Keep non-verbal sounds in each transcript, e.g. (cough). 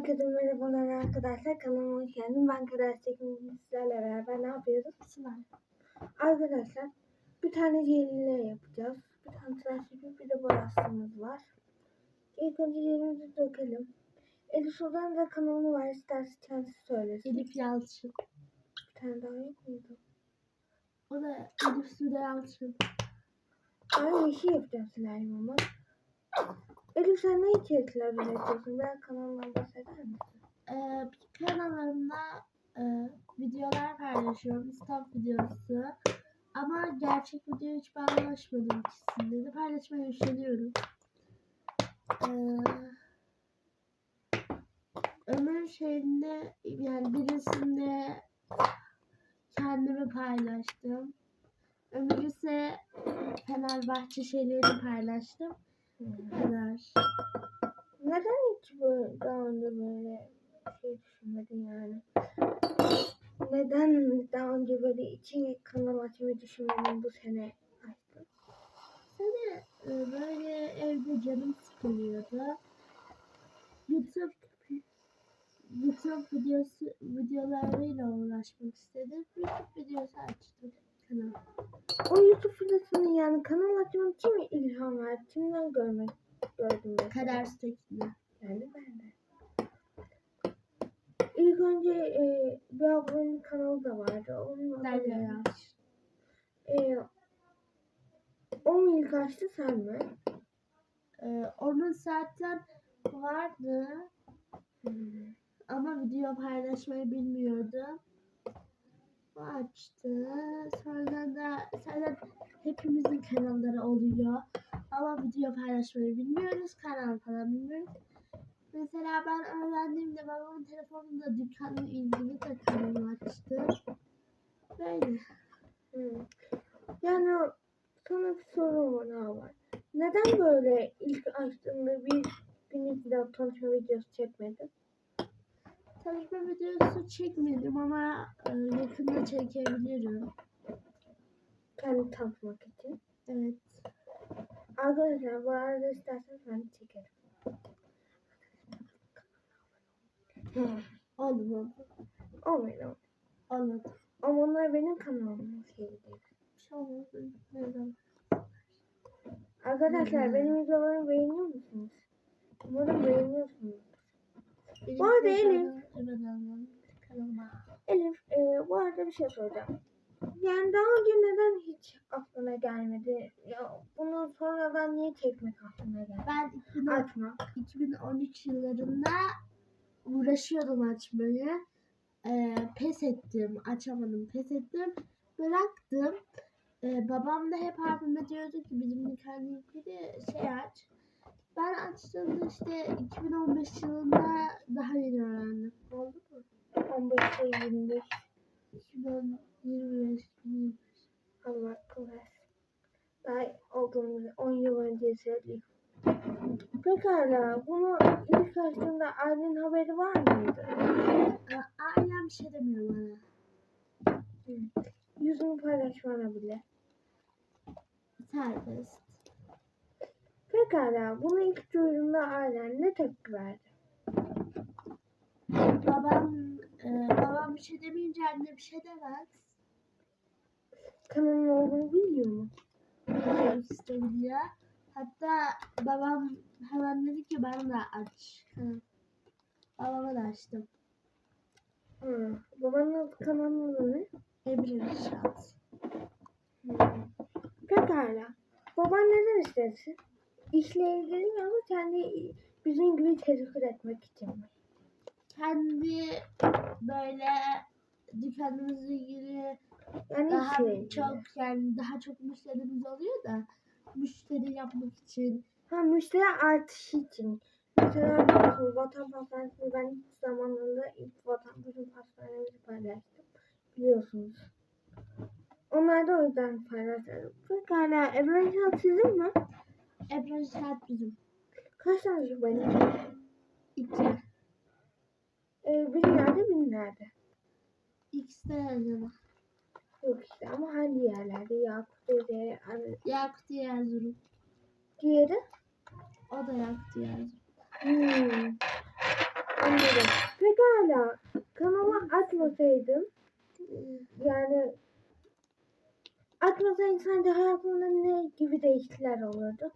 Herkese merhabalar arkadaşlar. Kanalıma hoş geldin. Ben Kader Tekin. Sizlerle beraber ne yapıyoruz? Sınav. Arkadaşlar bir tane jelile yapacağız. Bir tane tıraş yapıp bir de boyasımız var. İlk önce jelimizi dökelim. Elif Sultan da kanalı var. İsterse kendisi söylesin. Elif Yalçın. Bir tane daha yok muydu? O da Elif Sude Yalçın. Ben yeşil yapacağım slime ama. Elif sen ne içerikler üretiyorsun? Biraz kanalından bahseder misin? Ee, kanalımda e, videolar paylaşıyorum. İslam videosu. Ama gerçek video hiç paylaşmadım ikisinde de. Paylaşmaya üşeniyorum. Ee, ömür şeyinde yani birisinde kendimi paylaştım. Ömür ise Fenerbahçe şeylerini paylaştım. Kadar. Neden hiç böyle daha önce böyle şey düşünmedin yani? Neden daha önce böyle iki kanal açmayı düşünmedin bu sene açtın? Sene e, böyle evde canım sıkılıyordu. YouTube YouTube videosu videolarıyla uğraşmak istedim. YouTube videosu açtım kanal. O YouTube videosunu yani kanal açmak için mi ilham verdi? Tekin'de. Yani ben de. İlk önce e, bir ablamın kanalı da vardı. Onun adı ne? Yalçın. E, o mu ilk açtı sen mi? Ee, onun zaten vardı Hmm. ama video paylaşmayı bilmiyordu. O açtı. Sonra da zaten hepimizin kanalları oluyor. Ama video paylaşmayı bilmiyoruz. Kanal falan bilmiyoruz. Mesela ben öğrendiğimde babamın telefonunda dükkanla ilgili de kanal açtı. Böyle. Hmm. Yani sana bir sorum daha var. Neden böyle ilk açtığında bir günlük video tanışma videosu çekmedin? Tanışma videosu çekmedim ama e, yakında çekebilirim. Kendi tanıtmak için. Evet. Arkadaşlar bu arada isterseniz ben çekerim. Mu? Olmuyor. Olmadı. Ama onlar benim kanalımın şeyi değil. Bir şey olmadı. Neden? Arkadaşlar benim videolarımı beğeniyor musunuz? Umarım beğeniyorsunuz. Bu arada telefonum- Evet anladım. Kanalıma. Elif e, bu arada bir şey soracağım. Yani daha önce neden hiç aklına gelmedi? Ya bunu sonradan niye çekmek aklına geldi? Ben 2010 Açma. 2013 yıllarında uğraşıyordum açmayı. Ee, pes ettim. Açamadım. Pes ettim. Bıraktım. Ee, babam da hep abime diyordu ki bizim nikahla ilgili şey aç. Ben açtığımda işte 2015 yılında daha yeni öğrendim. Oldu mu? 15 şey 25 2025 2025. Allah kolay. Daha olduğumuz 10 yıl önce söyleyeyim. Pekala bunu ilk açtığında ailenin haberi var mıydı? Ee, Ailem bir şey demiyor bana. Yüzünü paylaşmana bile. Serbest. Pekala bunu ilk duyduğunda ailen ne tepki verdi? Babam e, babam bir şey demeyince anne bir şey demez. Kanalın olduğunu bilmiyor mu? Biliyor işte biliyor. Hatta babam hemen dedi ki bana da aç. Hı. Babama da açtım. Hı. Babanın kanalının adı ne? Emre Reşat. Hı. Pekala. Baban neden istesin? İşle ilgili mi ama kendi bizim gibi teşvik etmek için? Kendi böyle dükkanımızla ilgili Yani daha ilgili. çok yani daha çok müşterimiz oluyor da müşteri yapmak için Ha müşteri artışı için. Mesela Vatan Pastanesi'ni ben ilk zamanında ilk Vatan Pastanemizi paylaştım. Biliyorsunuz. Onlar da o yüzden paylaştım. Pekala Şah sizin mi? Emre Reşat bizim. Kaç tane benim? İki. Ee, biri nerede biri nerede? İkisi de yazılı. Yok işte ama hangi yerlerde? Yakut'ta hani Yakuti Erzurum. diğeri? O da Yakuti Erzurum. Hmm. Anladım. Pekala. Kanalı açmasaydım yani açmasaydın sence hayatında ne gibi değişiklikler olurdu?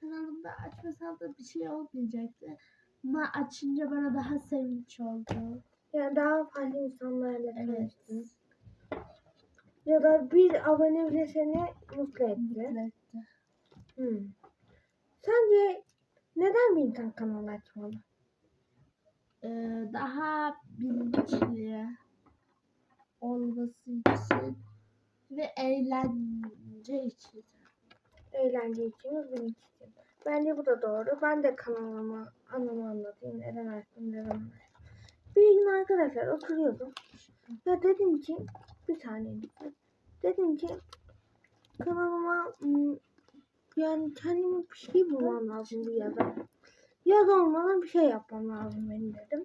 Kanalımda açmasam da bir şey olmayacaktı. Ama açınca bana daha sevinç oldu. Yani daha farklı insanlarla Evet. tanıştın. Ya da bir abone bile seni mutlu etti. Mutlu etti. Hmm. Sence neden bir insan kanal açmalı? Ee, daha bilinçli olması için ve eğlence için. Eğlence için, özgürlük için. Bence bu da doğru. Ben de kanalıma anımı anlatayım. Açtım, neden açtım. Bir gün arkadaşlar oturuyordum. Ya dedim ki, bir saniye. Dedim ki, kanalıma hmm, yani kendime bir şey bulmam lazım bir yazar. Yaz olmadan bir şey yapmam lazım benim dedim.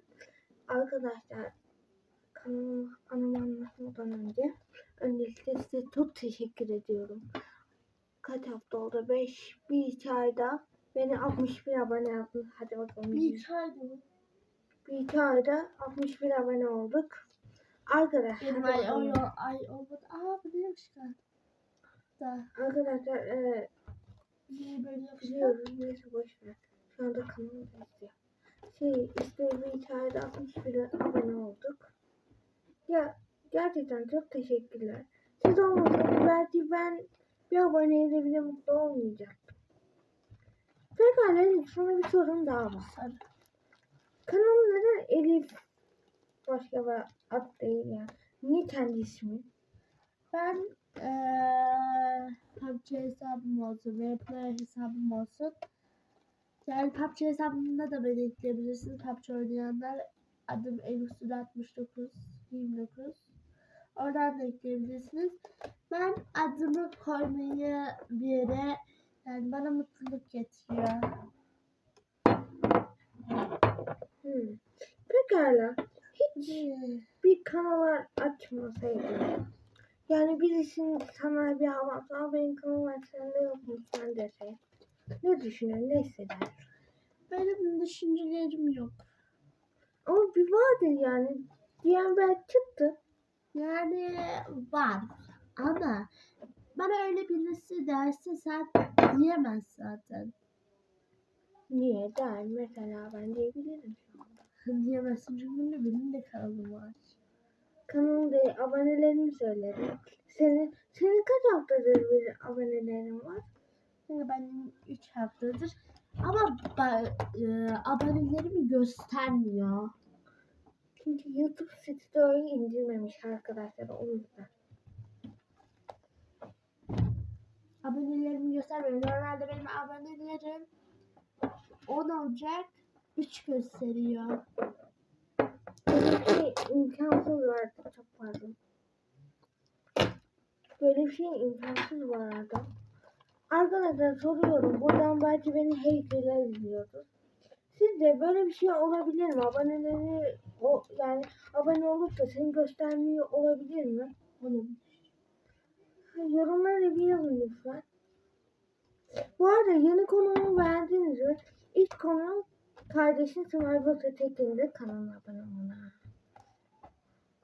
Arkadaşlar kanalıma anımı anlatmadan önce öncelikle size çok teşekkür ediyorum. Kaç hafta oldu? 5 bir iki ayda beni 61 abone yaptınız. Hadi bakalım. Bir iki ayda mı? Bir iki ayda 61 abone olduk. Arkadaşlar, hadi ay, bakalım. ay, ay olmadı. Aa bu neymiş kan? Da. Arkadaşlar e, Niye böyle yapışkan? neyse boş ver. Şu anda kanalım izliyor. Şey işte bir iki ayda 61 abone olduk. Ya gerçekten çok teşekkürler. Siz olmasanız belki ben bir aboneyle bile mutlu olmayacaktım. Pekala sana bir sorum daha var. Kanalın neden Elif başka bir ad değil ya? Niye kendi ismi? Ben eee PUBG hesabım olsun, Replay hesabım olsun. Yani PUBG hesabımda da beni ekleyebilirsiniz. PUBG oynayanlar adım Elif 69 29. Oradan da ekleyebilirsiniz. Ben adımı koymayı bir yere yani bana mutluluk getiriyor. Hmm. Pekala. Hiç Hmm. bir kanal açmasaydın. Yani birisinin sana bir hava atsa benim kanal açsam ne yok mu sen dese. Ne düşünür, ne hisseder? Benim düşüncelerim yok. Ama bir vardır yani. Diyen belki çıktı. Yani var ama bana öyle birisi derse sen diyemez zaten. Niye der? Mesela ben diyebilirim şu (laughs) anda. Diyemezsin çünkü benim de kanalım var. Kanalımda abonelerini söylerim. Senin, senin kaç haftadır bir abonelerin var? Çünkü ben 3 haftadır ama ba- e, abonelerimi göstermiyor. Çünkü YouTube Story indirmemiş arkadaşlar o yüzden. Abonelerimi göstermiyor. Normalde benim abonelerim 10 olacak 3 gösteriyor. Böyle bir şey imkansız vardı. Çok pardon. Böyle bir şey imkansız vardı. Arkadaşlar soruyorum. Buradan belki beni haterler izliyordur. Sizce böyle bir şey olabilir mi? Aboneleri o yani abone olup da seni göstermiyor olabilir mi? Oğlum Yorumlara bir yazın lütfen. Bu arada yeni konumu beğendiniz mi? İlk konum kardeşin Survivor Tekin'de kanalına abone olun. ha.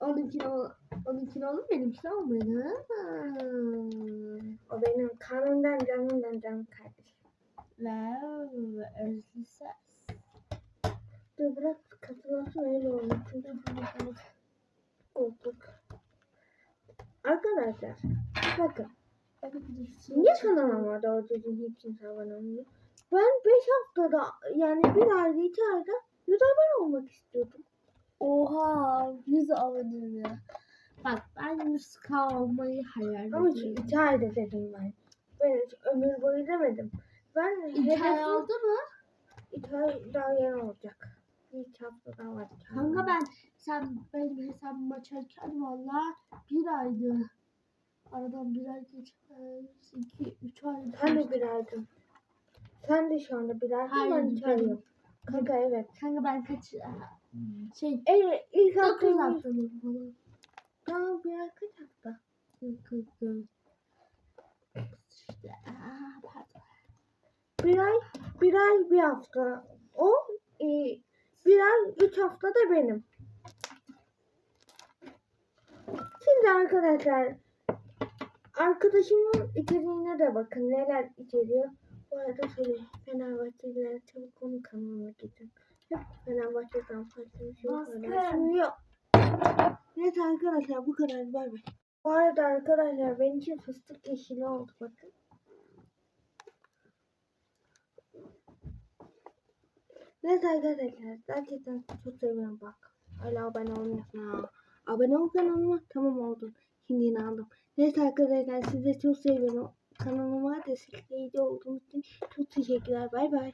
Onunkini, ol, onunkini olur benimkini olmadı. O benim kanımdan canımdan canım kardeşim. Wow, özlü ses. Dur bırak katılasın öyle olur. Çünkü koltuk. Arkadaşlar bakın niye kanalıma doğru düzgün hiç kimse abone olmuyor? Ben 5 haftada yani bir ayda 2 ayda 100 abone olmak istiyordum. Oha 100 abone mi? Bak ben 100k olmayı hayal Ama ediyorum. 2 ayda dedim ben. Ben hiç ömür boyu demedim. Ben İki ay hedefim oldu mu? 2 ay daha yeni olacak. Bir iki hafta daha var. ay Kanka ben sen benim hesabımı açarken valla bir aydı. Aradan bir ay geçmez. iki, üç ay. Sen de bir aydın. Sen de şu anda bir aydın. Hayır, ben benim- ayım. Kanka evet. Kanka ben kaç şey Evet ilk 9 hafta haftalık falan. Tamam bir ay kaç hafta? İşte aa, pardon. Bir ay, bir ay bir hafta. O e, biraz 3 hafta da benim. Şimdi arkadaşlar arkadaşımın içeriğine de bakın neler içeriyor. Bu arada söyleyeyim Fenerbahçeliler çabuk onun kanalına gidin. Hep bir şey Baskın. paylaşmıyor. Neyse arkadaşlar bu kadar bay bay. Bu arada arkadaşlar benim için fıstık yeşili oldu bakın. Neyse arkadaşlar gerçekten çok seviyorum bak. Hala abone olmuyorsun ha. Abone ol kanalıma. Tamam oldum. Şimdi inandım. Neyse arkadaşlar sizi çok seviyorum. Kanalıma destekleyici olduğunuz için çok teşekkürler. Bay bay.